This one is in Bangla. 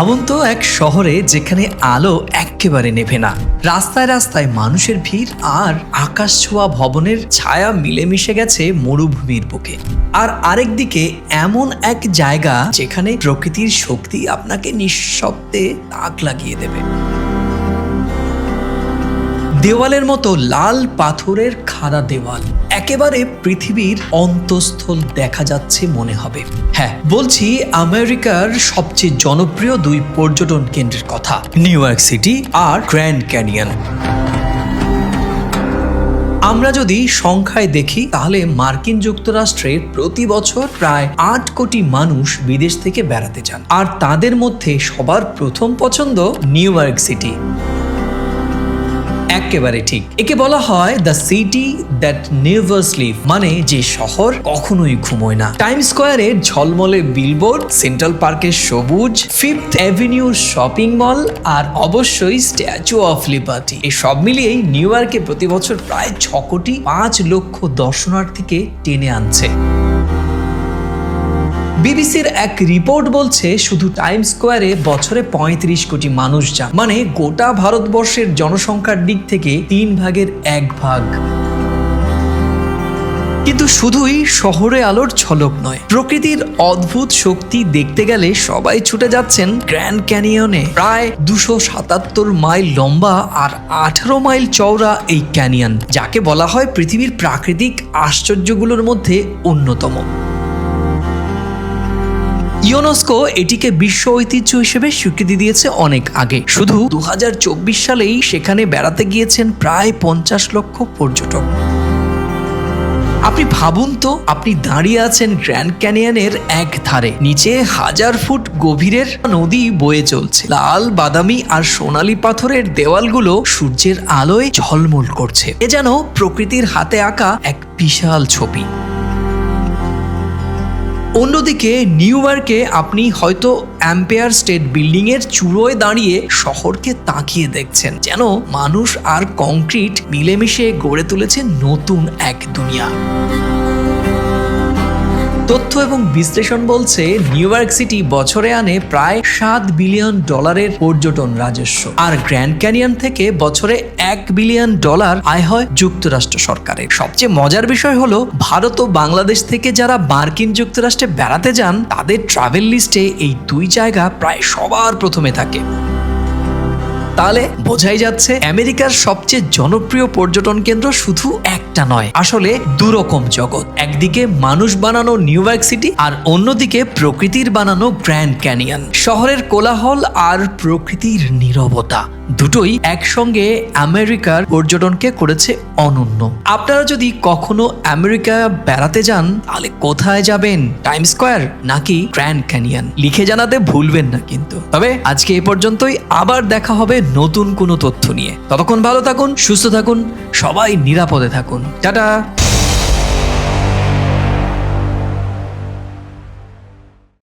ভাবুন তো এক শহরে যেখানে আলো একেবারে নেভে না। রাস্তায় রাস্তায় মানুষের ভিড় আর আকাশ ছোঁয়া ভবনের ছায়া মিলেমিশে গেছে মরুভূমির বুকে। আর আরেক দিকে এমন এক জায়গা যেখানে প্রকৃতির শক্তি আপনাকে নিঃশব্দে তাক লাগিয়ে দেবে। দেওয়ালের মতো লাল পাথরের খাড়া দেওয়াল। একেবারে পৃথিবীর অন্তঃস্থল দেখা যাচ্ছে মনে হবে। হ্যাঁ বলছি আমেরিকার সবচেয়ে জনপ্রিয় দুই পর্যটন কেন্দ্রের কথা, নিউ ইয়র্ক সিটি আর গ্র্যান্ড ক্যানিয়ন। আমরা যদি সংখ্যায় দেখি, তাহলে মার্কিন যুক্তরাষ্ট্রে প্রতি বছর প্রায় আট কোটি মানুষ বিদেশ থেকে বেড়াতে যান। আর তাদের মধ্যে সবার প্রথম পছন্দ নিউ ইয়র্ক সিটি। একেবারে ঠিক। একে বলা হয় the city that never sleep মানে যে শহর কখনোই ঘুমোয় না। টাইম স্কোয়ারের ঝলমলে বিলবোর্ড সেন্ট্রাল পার্কের সবুজ ফিফথ অ্যাভিনিউর শপিং মল আর অবশ্যই স্ট্যাচু অফ লিবার্টি এই সব মিলিয়েই নিউ ইয়র্কে প্রতি বছর প্রায় ছ কোটি পাঁচ লক্ষ দর্শনার্থীকে টেনে আনছে। বিবিসির এক রিপোর্ট বলছে শুধু টাইম স্কোয়ারে বছরে ৩৫ কোটি মানুষ যান। মানে গোটা ভারতবর্ষের জনসংখ্যার দিক থেকে তিন ভাগের এক ভাগ। কিন্তু শুধুই শহরে আলোর ছলক নয়। প্রকৃতির অদ্ভুত শক্তি দেখতে গেলে সবাই ছুটে যাচ্ছেন গ্র্যান্ড ক্যানিয়নে। প্রায় দুশো সাতাত্তর মাইল লম্বা আর আঠারো মাইল চওড়া এই ক্যানিয়ন, যাকে বলা হয় পৃথিবীর প্রাকৃতিক আশ্চর্যগুলোর মধ্যে অন্যতম। ইউনেস্কো এটিকে বিশ্ব ঐতিহ্য হিসেবে স্বীকৃতি দিয়েছে অনেক আগে। শুধু দু হাজার চব্বিশ সালেই সেখানে বেড়াতে গিয়েছেন প্রায় পঞ্চাশ লক্ষ পর্যটক। আপনি ভাবুন তো, আপনি দাঁড়িয়ে আছেন গ্র্যান্ড ক্যানিয়নের এক ধারে। নিচে হাজার ফুট গভীরের নদী বয়ে চলছে। লাল, বাদামি আর সোনালী পাথরের দেওয়ালগুলো সূর্যের আলোয় ঝলমল করছে। এ যেন প্রকৃতির হাতে আঁকা এক বিশাল ছবি। অন্যদিকে, নিউ ইয়র্কে আপনি হয়তো অ্যাম্পেয়ার স্টেট বিল্ডিং এর চূড়োয় দাঁড়িয়ে শহরকে তাকিয়ে দেখছেন, যেন মানুষ আর কংক্রিট মিলেমিশে গড়ে তুলেছে নতুন এক দুনিয়া। তথ্য এবং বিশ্লেষণ বলছে নিউ ইয়র্ক সিটি বছরে আনে প্রায় সাত বিলিয়ন ডলারের পর্যটন রাজস্ব। আর গ্র্যান্ড ক্যানিয়ন থেকে বছরে এক বিলিয়ন ডলার আয় হয় যুক্তরাষ্ট্র সরকারের। সবচেয়ে মজার বিষয় হলো, ভারত ও বাংলাদেশ থেকে যারা মার্কিন যুক্তরাষ্ট্রে বেড়াতে যান, তাদের ট্রাভেল লিস্টে এই দুই জায়গা প্রায় সবার প্রথমে থাকে। তাহলে বোঝাই যাচ্ছে, আমেরিকার সবচেয়ে জনপ্রিয় পর্যটন কেন্দ্র শুধু একটা নয়। আসলে দুরকম জগৎ। একদিকে মানুষ বানানো নিউ ইয়র্ক সিটি আর অন্যদিকে প্রকৃতির বানানো গ্র্যান্ড ক্যানিয়ন। শহরের কোলাহল আর প্রকৃতির নীরবতা। দুটোই একসঙ্গে আমেরিকার পর্যটনকে করেছে অনন্য। আপনারা যদি কখনো আমেরিকা বেড়াতে যান, তাহলে কোথায় যাবেন? টাইম স্কোয়ার নাকি গ্র্যান্ড ক্যানিয়ন? লিখে জানাতে ভুলবেন না কিন্তু। তবে আজকে এ পর্যন্তই। আবার দেখা হবে নতুন কোনো তথ্য নিয়ে। ততক্ষণ ভালো থাকুন, সুস্থ থাকুন, সবাই নিরাপদে থাকুন। টাটা।